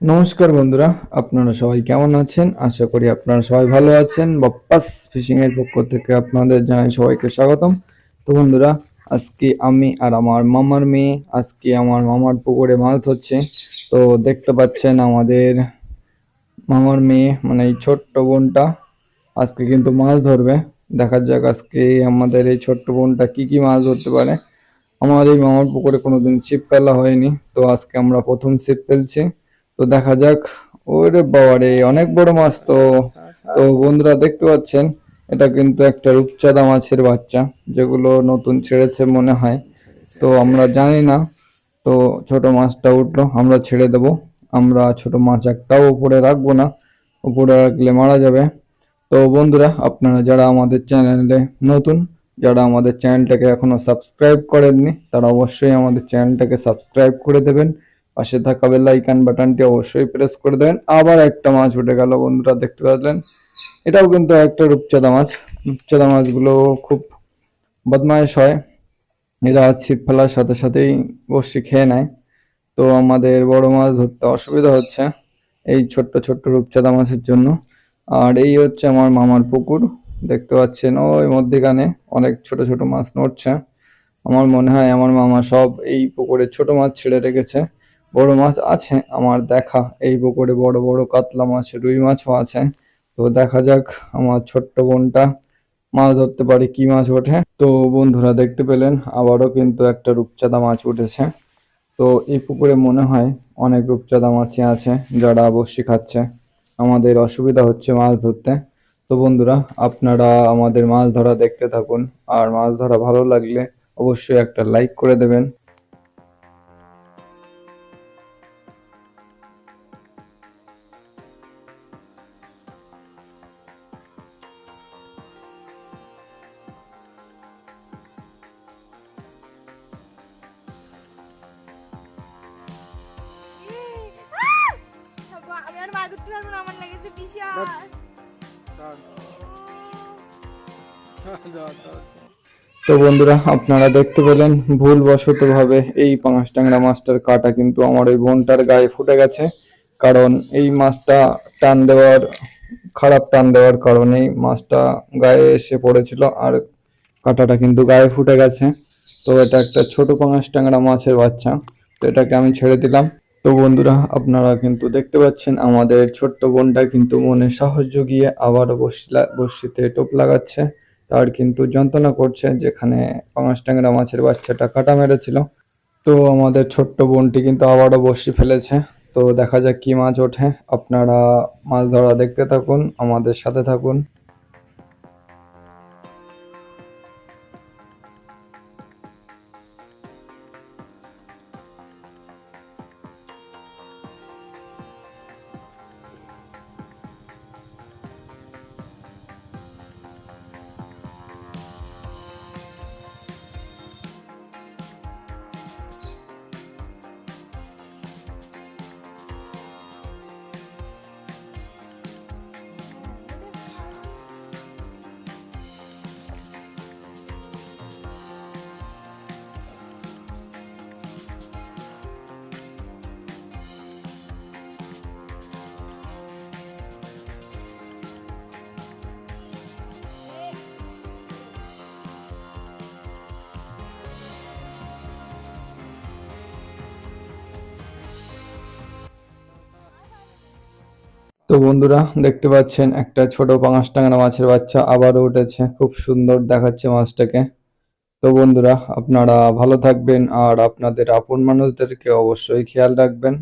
নমস্কার বন্ধুরা, আপনারা সবাই কেমন আছেন? আশা করি আপনারা সবাই ভালো আছেন। বাপ্পাস ফিশিং এর পক্ষ থেকে আপনাদের জানাই সবাইকে স্বাগতম। তো বন্ধুরা, আজকে আমি আর আমার মামার মেয়ে, আজকে আমার মামার পুকুরে মাছ ধরছে। তো দেখতে পাচ্ছেন আমাদের মামার মেয়ে মানে এই ছোট্ট বোনটা আজকে কিন্তু মাছ ধরবে। দেখা যাক আজকে আমাদের এই ছোট্ট বোনটা কি কি মাছ ধরতে পারে। আমার এই মামার পুকুরে কোনোদিন ছিপ ফেলা হয়নি, তো আজকে আমরা প্রথম ছিপ ফেলছি। তো দেখা যাক। ওরে বাবারে, অনেক বড় মাছ তো। তো বন্ধুরা দেখতে পাচ্ছেন, এটা কিন্তু একটা রূপচাঁদা মাছের বাচ্চা, যেগুলো নতুন ছেড়েছে মনে হয়। তো আমরা জানি না, তো ছোট মাছটা উঠল, আমরা ছেড়ে দেব। আমরা ছোট মাছ একটাও উপরে রাখব না, উপরে রাখলে মারা যাবে। তো বন্ধুরা, আপনারা যারা আমাদের চ্যানেলে নতুন, যারা আমাদের চ্যানেলটাকে এখনও সাবস্ক্রাইব করেননি, তারা অবশ্যই আমাদের চ্যানেলটাকে সাবস্ক্রাইব করে দেবেন। পাশে থাকা বেল আইকন বাটনটি অবশ্যই প্রেস করে দেবেন। আবার একটা মাছ উঠে গেল, বন্ধুরা দেখতে পাচ্ছেন? এটাও কিন্তু একটা রূপচাঁদা মাছ। রূপচাঁদা মাছগুলো খুব বদমাইশ হয়। এরা ছিপ ফেলার সাথে সাথেই বসি খেয়ে নেয়। তো আমাদের বড় মাছ ধরতে অসুবিধা হচ্ছে এই ছোট্ট ছোট্ট রূপচাঁদা মাছের জন্য। আর এই হচ্ছে আমার মামার পুকুর। দেখতে পাচ্ছেন, ওই মধ্যেখানে অনেক ছোট ছোট মাছ নড়ছে। আমার মনে হয় আমার মামা সব এই পুকুরে ছোট মাছ ছেড়ে রেখেছে। বড় মাছ আছে, আমার দেখা। এই পুকুরে বড় বড় কাতলা মাছ, রুই মাছও আছে। তো দেখা যাক আমার ছোট্ট বোনটা মাছ ধরতে পারে, কি মাছ ওঠে। তো বন্ধুরা দেখতে পেলেন, আবারও কিন্তু একটা রূপচাঁদা মাছ উঠেছে। তো এই পুকুরে মনে হয় অনেক রূপচাঁদা মাছই আছে, যারা বসি খাচ্ছে। আমাদের অসুবিধা হচ্ছে মাছ ধরতে। তো বন্ধুরা, আপনারা আমাদের মাছ ধরা দেখতে থাকুন। আর মাছ ধরা ভালো লাগলে অবশ্যই একটা লাইক করে দেবেন। মাছ ধরতে পারব না আমার লেগেছে বিশাল। তো বন্ধুরা আপনারা দেখতে পেলেন ভুলবশত ভাবে এই পাঁচ ট্যাংরা মাছটার কাটা কিন্তু আমার ওই বোনটার গায়ে ফুটে গেছে। কারণ এই মাছটা টান দেওয়ার খারাপ টান দেওয়ার কারণেই মাছটা গায়ে এসে পড়েছিল আর কাঁটাটা কিন্তু গায়ে ফুটে গেছে। তো এটা একটা ছোট পাঙাশ ট্যাংরা মাছের বাচ্চা। তো এটাকে আমি ছেড়ে দিলাম। তো বন্ধুরা, আপনারা কিন্তু দেখতে পাচ্ছেন আমাদের ছোট্ট বোনটা কিন্তু মনে সাহস জুগিয়ে আবারও বসলা বড়শিতে টোপ লাগাচ্ছে। তার কিন্তু যন্ত্রণা করছে, যেখানে পাঙাশ ট্যাংরা মাছের বাচ্চাটা কাটা মেরেছিল। তো আমাদের ছোট্ট বোনটি কিন্তু আবারও বসি ফেলেছে। তো দেখা যাক কি মাছ ওঠে। আপনারা মাছ ধরা দেখতে থাকুন, আমাদের সাথে থাকুন। তো বন্ধুরা, দেখতে পাচ্ছেন একটা ছোট পাঙাশ টাঙানো মাছের বাচ্চা আবারও উঠেছে। খুব সুন্দর দেখাচ্ছে মাছটাকে। তো বন্ধুরা, আপনারা ভালো থাকবেন আর আপনাদের আপন মানুষদেরকে অবশ্যই খেয়াল রাখবেন।